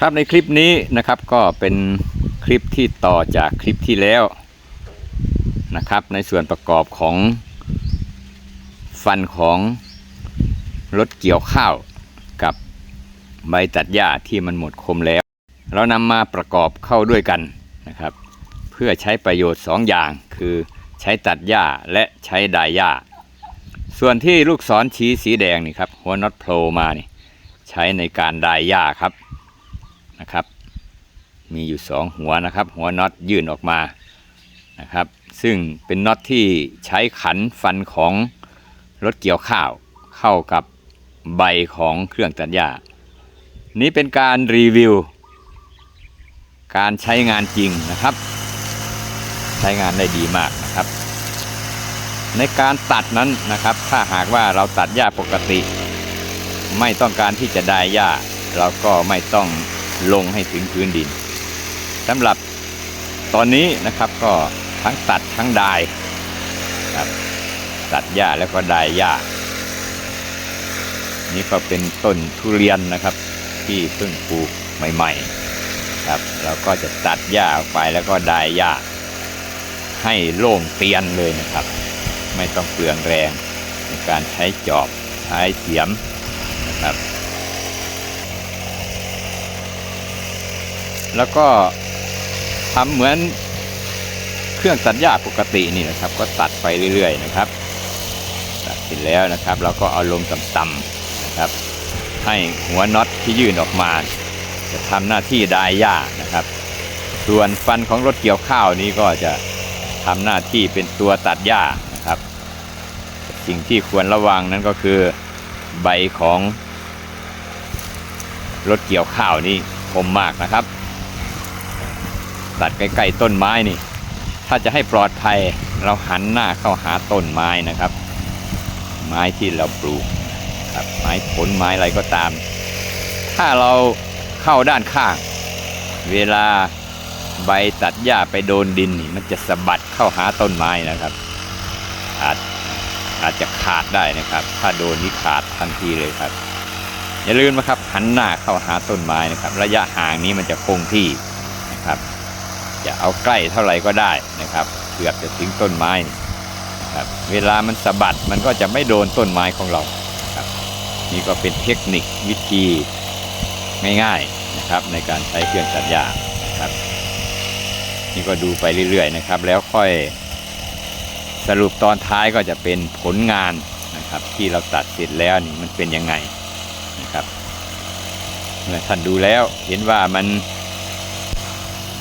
ครับในคลิปนี้นะครับก็เป็นคลิปที่ต่อจากคลิปที่แล้วนะครับ ในส่วนประกอบของฟันของรถเกี่ยวข้าวกับใบตัดหญ้าที่มันหมดคมแล้ว เรานำมาประกอบเข้าด้วยกันนะครับ เพื่อใช้ประโยชน์สองอย่างคือใช้ตัดหญ้าและใช้ดายหญ้า ส่วนที่ลูกศรชี้สีแดงนี่ครับหัวน็อตโผล่มานี่ใช้ในการดายหญ้าครับ นะครับ มีอยู่สองหัวนะครับ หัวน็อตยื่นออกมานะครับ ซึ่งเป็นน็อตที่ใช้ขันฟันของรถเกี่ยวข้าวเข้ากับใบของเครื่องตัดหญ้านี้เป็นการรีวิว การใช้งานจริงนะครับ ใช้งานได้ดีมากนะครับ ในการตัดนั้นนะครับ ถ้าหากว่าเราตัดหญ้าปกติ ไม่ต้องการที่จะได้หญ้าเราก็ไม่ต้อง ลงให้ถึงพื้นดินสำหรับตอนนี้นะครับก็ทั้งตัดทั้งดายครับตัดหญ้าแล้วก็ดายหญ้า นี่ก็เป็นต้นทุเรียนนะครับ ที่เพิ่งปลูกใหม่ๆครับเราก็จะตัดหญ้าออกไปแล้วก็ดายหญ้า ให้โล่งเตียนเลยนะครับ ไม่ต้องเปลืองแรงในการใช้จอบใช้เสียมนะครับ แล้วก็ทำเหมือนเครื่องตัดหญ้าปกตินี่นะครับ ก็ตัดไปเรื่อย ๆ นะครับ ตัดเสร็จแล้วนะครับเราก็เอาลงต่ำๆนะครับ ให้หัวน็อตที่ยื่นออกมา จะทำหน้าที่ดายหญ้านะครับ ส่วนฟันของรถเกี่ยวข้าวนี้ก็จะทำหน้าที่เป็นตัวตัดหญ้านะครับ สิ่งที่ควรระวังนั้นก็คือใบของรถเกี่ยวข้าวนี่คมมากนะครับ ตัดใกล้ๆต้นไม้นี่ ถ้าจะให้ปลอดภัยเราหันหน้าเข้าหาต้นไม้นะครับ ไม้ที่เราปลูกครับไม้ผลไม้อะไรก็ตาม ถ้าเราเข้าด้านข้าง เวลาใบตัดหญ้าไปโดนดินนี่มันจะสะบัดเข้าหาต้นไม้นะครับ อาจอาจจะขาดได้นะครับ ถ้าโดนนี่ขาดทันทีเลยครับ อย่าลืมนะครับหันหน้าเข้าหาต้นไม้นะครับ ระยะห่างนี้มันจะคงที่นะครับ จะเอาใกล้เท่าไหร่ก็ได้นะครับเกือบจะถึงต้นไม้นะครับเวลามันสะบัดมันก็จะไม่โดนต้นไม้ของเราครับนี่ก็เป็นเทคนิควิธีง่ายๆนะครับในการใช้เครื่องตัดหญ้านะครับ นี่ก็ดูไปเรื่อยๆนะครับ แล้วค่อยสรุปตอนท้ายก็จะเป็นผลงานนะครับ ที่เราตัดเสร็จแล้วนี่มันเป็นยังไงนะครับเมื่อท่านดูแล้วเห็นว่ามัน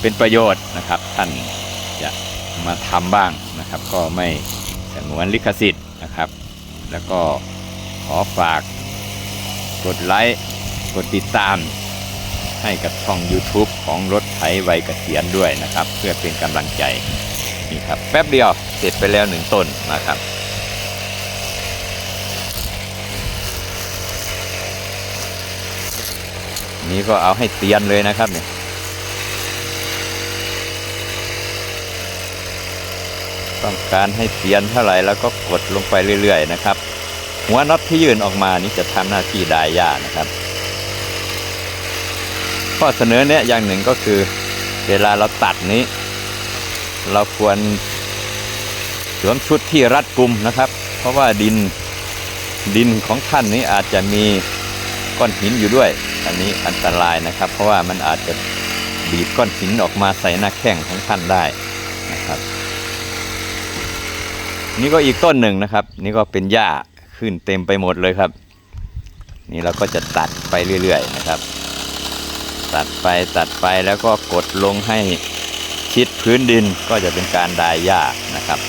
เป็นประโยชน์นะครับ ท่านจะมาทำบ้างนะครับ ก็ไม่สงวนลิขสิทธิ์นะครับ แล้วก็ขอฝากกดไลค์กดติดตามให้กับช่อง YouTube ของรถไถวัยเกษียณด้วยนะครับ เพื่อเป็นกำลังใจนี่ครับแป๊บเดียวเสร็จไปแล้วหนึ่งต้นนะครับนี่ก็เอาให้เตียนเลยนะครับเนี่ย ต้องการให้เตียนเท่าไหร่แล้วก็กดลงไปเรื่อย ๆ นะครับ หัวน็อตที่ยื่นออกมานี่จะทำหน้าที่ดายหญ้านะครับ ข้อเสนอเนี่ยอย่างหนึ่งก็คือ เวลาเราตัดนี้ เราควรสวมชุดที่รัดกุมนะครับ เพราะว่าดินดินของท่านนี้อาจจะมีก้อนหินอยู่ด้วย อันนี้อันตรายนะครับ เพราะว่ามันอาจจะบีบก้อนหินออกมาใส่หน้าแข้งของท่านได้นะครับ นี่ก็อีกต้นหนึ่งนะครับ นี่ก็เป็นหญ้าขึ้นเต็มไปหมดเลยครับ นี่เราก็จะตัดไปเรื่อยๆนะครับ ตัดไปตัดไปแล้วก็กดลงให้ชิดพื้นดินก็จะเป็นการดายหญ้านะครับ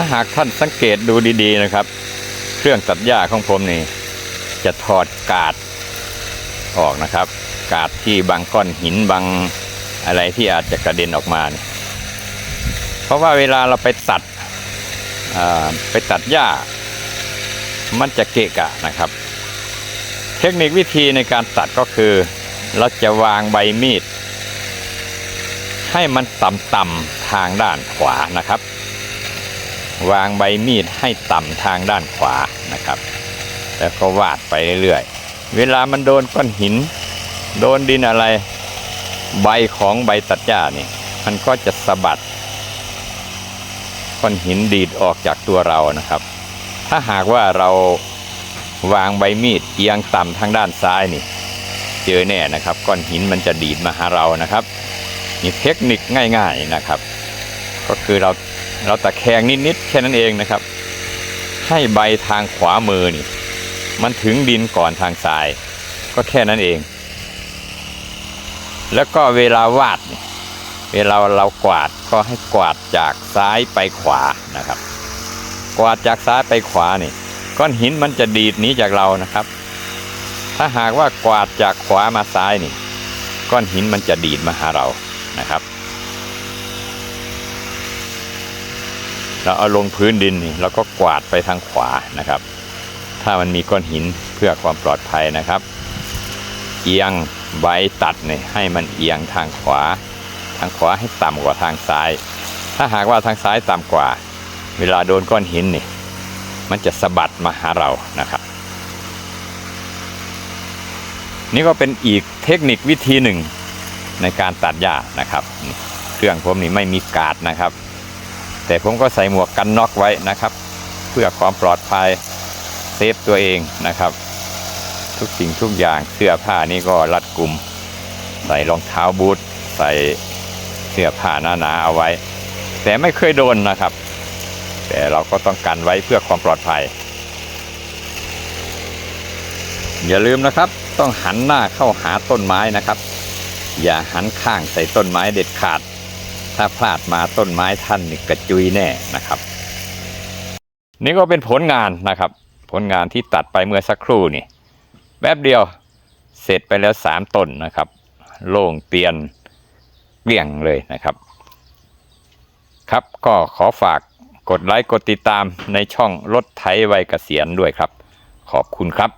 ถ้าหากท่านสังเกตดูดีๆนะครับ เครื่องตัดหญ้าของผมนี่ จะถอดกาดออกนะครับ กาดที่บางก้อนหินบางอะไรที่อาจจะกระเด็นออกมาเนี่ยเพราะว่าเวลาเราไปตัดไปตัดหญ้า มันจะเกะกะนะครับ เทคนิควิธีในการตัดก็คือเราจะวางใบมีด ให้มันต่ำๆทางด้านขวานะครับ วางใบมีดให้ต่ำทางด้านขวานะครับ แล้วก็วาดไปเรื่อยๆ เวลามันโดนก้อนหิน โดนดินอะไร ใบของใบตัดหญ้านี่มันก็จะสะบัดก้อนหินดีดออกจากตัวเรานะครับ ถ้าหากว่าเราวางใบมีดเอียงต่ำทางด้านซ้ายนี่ เจอแน่นะครับ ก้อนหินมันจะดีดมาหาเรานะครับนี่เทคนิคง่าย ๆนะครับ ก็คือเรา เราตะแคงนิดๆแค่นั้นเองนะครับ ให้ใบทางขวามือนี่ มันถึงดินก่อนทางซ้าย ก็แค่นั้นเอง แล้วก็เวลาวาดเวลาเรากวาดก็ให้กวาดจากซ้ายไปขวานะครับ กวาดจากซ้ายไปขวานี่ก้อนหินมันจะดีดหนีจากเรานะครับ ถ้าหากว่ากวาดจากขวามาซ้ายนี่ ก้อนหินมันจะดีดมาหาเรานะครับ เราเอาลงพื้นดินนี่เราก็กวาดไปทางขวานะครับ ถ้ามันมีก้อนหินเพื่อความปลอดภัยนะครับ เอียงใบตัดเนี่ยให้มันเอียงทางขวา ทางขวาให้ต่ำกว่าทางซ้าย ถ้าหากว่าทางซ้ายต่ำกว่า เวลาโดนก้อนหินนี่มันจะสะบัดมาหาเรานะครับ นี่ก็เป็นอีกเทคนิควิธีหนึ่งในการตัดหญ้านะครับ เครื่องผมนี่ไม่มีกาดนะครับ แต่ผมก็ใส่หมวกกันน็อกไว้นะครับ เพื่อความปลอดภัยเซฟตัวเองนะครับ ทุกสิ่งทุกอย่างเสื้อผ้านี่ก็รัดกลุ่ม ใส่รองเท้าบูทใส่เสื้อผ้าหนาๆเอาไว้ แต่ไม่เคยโดนนะครับ แต่เราก็ต้องกันไว้เพื่อความปลอดภัย อย่าลืมนะครับ ต้องหันหน้าเข้าหาต้นไม้นะครับ อย่าหันข้างใส่ต้นไม้เด็ดขาด ถ้าพลาดมาต้นไม้ท่านกระจุยแน่นะครับ นี่ก็เป็นผลงานนะครับ ผลงานที่ตัดไปเมื่อสักครู่นี่แป๊บเดียวเสร็จไปแล้วสามต้นนะครับ โล่งเตียนเกลี้ยงเลยนะครับ ครับก็ขอฝากกดไลค์กดติดตามในช่องรถไถวัยเกษียณด้วยครับ ขอบคุณครับ